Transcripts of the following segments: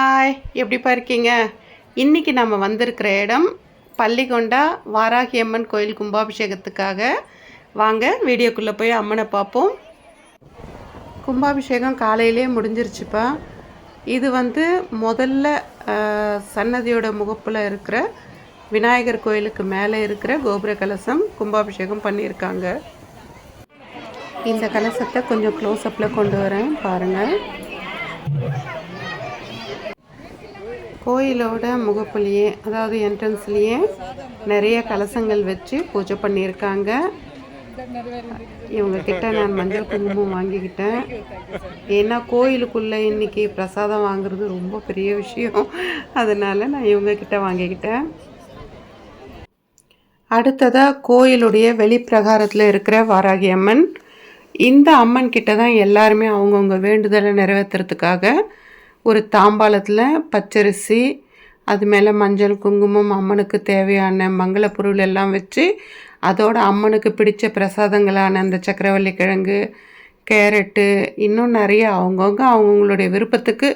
Hi எப்படிப்பா இருக்கீங்க இன்றைக்கி நம்ம வந்திருக்கிற இடம் பள்ளிகொண்டா வாராகி அம்மன் கோயில் கும்பாபிஷேகத்துக்காக. வாங்க வீடியோக்குள்ளே போய் அம்மனை பார்ப்போம். கும்பாபிஷேகம் காலையிலே முடிஞ்சிருச்சுப்பா. இது வந்து முதல்ல சன்னதியோட முகப்பில் இருக்கிற விநாயகர் கோயிலுக்கு மேலே இருக்கிற கோபுர கலசம் கும்பாபிஷேகம் பண்ணியிருக்காங்க. இந்த கலசத்தை கொஞ்சம் க்ளோஸ்அப்பில் கொண்டு வரேன் பாருங்கள் கோயிலோட முகப்புலேயே அதாவது என்ட்ரன்ஸ்லேயே நிறைய கலசங்கள் வச்சு பூஜை பண்ணியிருக்காங்க. இவங்கக்கிட்ட நான் மஞ்சள் குங்குமம் வாங்கிக்கிட்டேன். ஏன்னா கோயிலுக்குள்ளே இன்னைக்கு பிரசாதம் வாங்குறது ரொம்ப பெரிய விஷயம். அதனால் நான் இவங்கக்கிட்ட வாங்கிக்கிட்டேன். அடுத்ததாக கோயிலுடைய வெளிப்பிரகாரத்தில் இருக்கிற வாராகி அம்மன். இந்த அம்மன் கிட்ட தான் எல்லாருமே அவங்கவுங்க வேண்டுதலை நிறைவேற்றுறதுக்காக ஒரு தாம்பாளத்தில் பச்சரிசி அது மேலே மஞ்சள் குங்குமம் அம்மனுக்கு தேவையான மங்கள பொருள் எல்லாம் வச்சு அதோட அம்மனுக்கு பிடிச்ச பிரசாதங்களான அந்த சக்கரவள்ளி கிழங்கு கேரட்டு இன்னும் நிறைய அவங்கவுங்க அவங்கவுங்களுடைய விருப்பத்துக்கு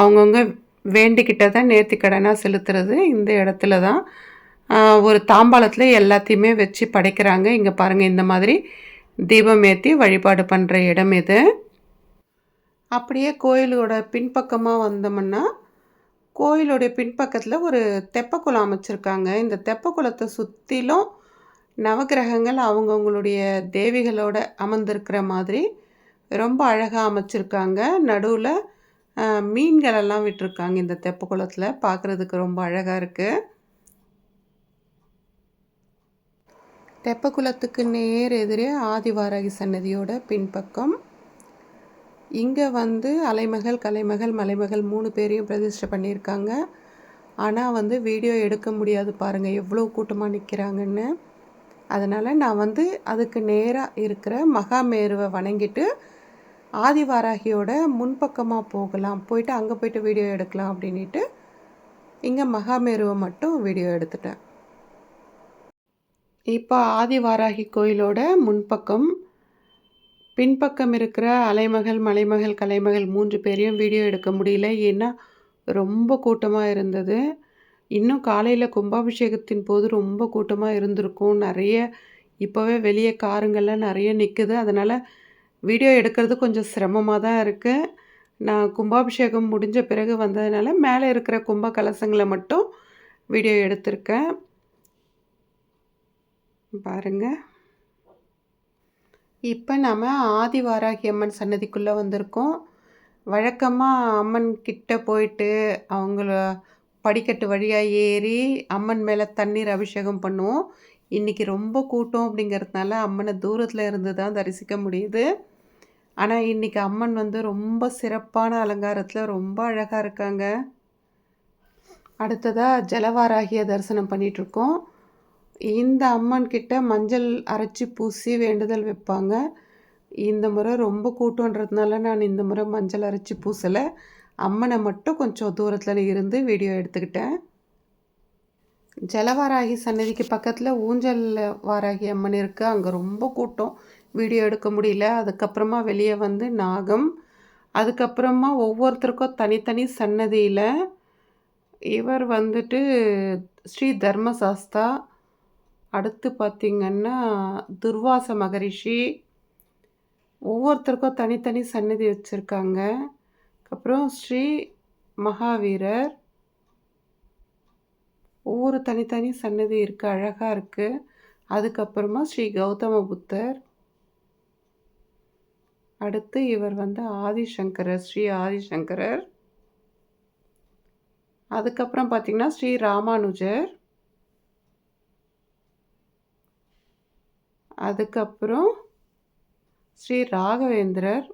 அவங்கவுங்க வேண்டிக்கிட்டதை நேர்த்தி கடனாக செலுத்துறது இந்த இடத்துல தான். ஒரு தாம்பாளத்தில் எல்லாத்தையுமே வச்சு படைக்கிறாங்க. இங்கே பாருங்கள் இந்த மாதிரி தீபம் ஏற்றி வழிபாடு பண்ணுற இடம் இது. அப்படியே கோயிலோட பின்பக்கமாக வந்தோம்னா கோயிலுடைய பின்பக்கத்தில் ஒரு தெப்பக்குளம் அமைச்சிருக்காங்க. இந்த தெப்பக்குளத்தை சுற்றிலும் நவக்கிரகங்கள் அவங்கவுங்களுடைய தேவிகளோட அமர்ந்திருக்கிற மாதிரி ரொம்ப அழகாக அமைச்சிருக்காங்க. நடுவில் மீன்களெல்லாம் விட்டிருக்காங்க இந்த தெப்பக்குளத்தில். பார்க்குறதுக்கு ரொம்ப அழகாக இருக்குது தெப்பக்குளத்துக்கு நேர் எதிரே ஆதிவாரகி சன்னதியோட பின்பக்கம். இங்கே வந்து அலைமகள் கலைமகள் மலைமகள் மூணு பேரையும் பிரதிஷ்டை பண்ணியிருக்காங்க. ஆனால் வந்து வீடியோ எடுக்க முடியாது பாருங்கள் எவ்வளோ கூட்டமாக நிற்கிறாங்கன்னு அதனால் நான் வந்து அதுக்கு நேராக இருக்கிற மகாமேருவை வணங்கிட்டு ஆதிவாராகியோட முன்பக்கமாக போகலாம் போயிட்டு அங்கே போயிட்டு வீடியோ எடுக்கலாம் அப்படின்ட்டு இங்கே மகாமேருவை மட்டும் வீடியோ எடுத்துட்டேன். இப்போ ஆதிவாராகி கோயிலோட முன்பக்கம் பின்பக்கம் இருக்கிற அலைமகள் மலைமகள் கலைமகள் மூன்று பேரையும் வீடியோ எடுக்க முடியல. ஏன்னா ரொம்ப கூட்டமாக இருந்தது. இன்னும் காலையில் கும்பாபிஷேகத்தின் போது ரொம்ப கூட்டமாக இருந்திருக்கும். நிறைய இப்போவே வெளியே காருங்கள்லாம் நிறைய நிற்குது அதனால் வீடியோ எடுக்கிறது கொஞ்சம் சிரமமாக தான் இருக்குது நான் கும்பாபிஷேகம் முடிஞ்ச பிறகு வந்ததுனால மேலே இருக்கிற கும்ப கலசங்களை மட்டும் வீடியோ எடுத்திருக்கேன். பாருங்கள் இப்போ நம்ம ஆதிவாராகி அம்மன் சன்னதிக்குள்ளே வந்திருக்கோம். வழக்கமாக அம்மன் கிட்ட போயிட்டு அவங்கள படிக்கட்டு வழியாக ஏறி அம்மன் மேலே தண்ணீர் அபிஷேகம் பண்ணுவோம். இன்றைக்கி ரொம்ப கூட்டம் அப்படிங்கிறதுனால அம்மனை தூரத்தில் இருந்து தான் தரிசிக்க முடியுது. ஆனால் இன்றைக்கி அம்மன் வந்து ரொம்ப சிறப்பான அலங்காரத்தில் ரொம்ப அழகாக இருக்காங்க. அடுத்ததாக ஜலவாராகிய தரிசனம் பண்ணிகிட்ருக்கோம் இந்த அம்மன் கிட்ட மஞ்சள் அரைச்சி பூசி வேண்டுதல் வைப்பாங்க. இந்த முறை ரொம்ப கூட்டன்றதுனால நான் இந்த முறை மஞ்சள் அரைச்சி பூசலை. அம்மனை மட்டும் கொஞ்சம் தூரத்தில் இருந்து வீடியோ எடுத்துக்கிட்டேன். ஜலவாராகி சன்னதிக்கு பக்கத்தில் ஊஞ்சல் வாராகி அம்மன் இருக்குது அங்கே ரொம்ப கூட்டம். வீடியோ எடுக்க முடியல. அதுக்கப்புறமா வெளியே வந்து நாகம். அதுக்கப்புறமா ஒவ்வொருத்தருக்கும் தனித்தனி சன்னதியில் இவர் வந்துட்டு ஸ்ரீ தர்மசாஸ்தா அடுத்து பார்த்திங்கன்னா துர்வாச மகரிஷி. ஒவ்வொருத்தருக்கும் தனித்தனி சன்னதி வச்சுருக்காங்க. அப்புறம் ஸ்ரீ மகாவீரர். ஒவ்வொரு தனித்தனி சன்னதி இருக்குது அழகாக இருக்குது அதுக்கப்புறமா ஸ்ரீ கௌதம புத்தர் அடுத்து இவர் வந்து ஆதிசங்கரர் ஸ்ரீ ஆதிசங்கரர். அதுக்கப்புறம் பார்த்திங்கன்னா ஸ்ரீ ராமானுஜர். அதுக்கப்புறம் ஸ்ரீ ராகவேந்திரர்.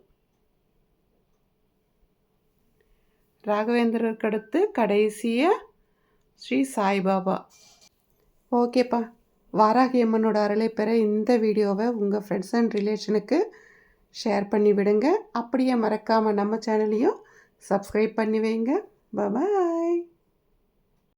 ராகவேந்திரருக்கு அடுத்து கடைசியாக ஸ்ரீ சாய்பாபா. ஓகேப்பா. வாராகி அம்மனோட அருளை பெற இந்த வீடியோவை உங்கள் ஃப்ரெண்ட்ஸ் அண்ட் ரிலேஷனுக்கு ஷேர் பண்ணி விடுங்க. அப்படியே மறக்காமல் நம்ம சேனலையும் சப்ஸ்கிரைப் பண்ணி வைங்க. பாய்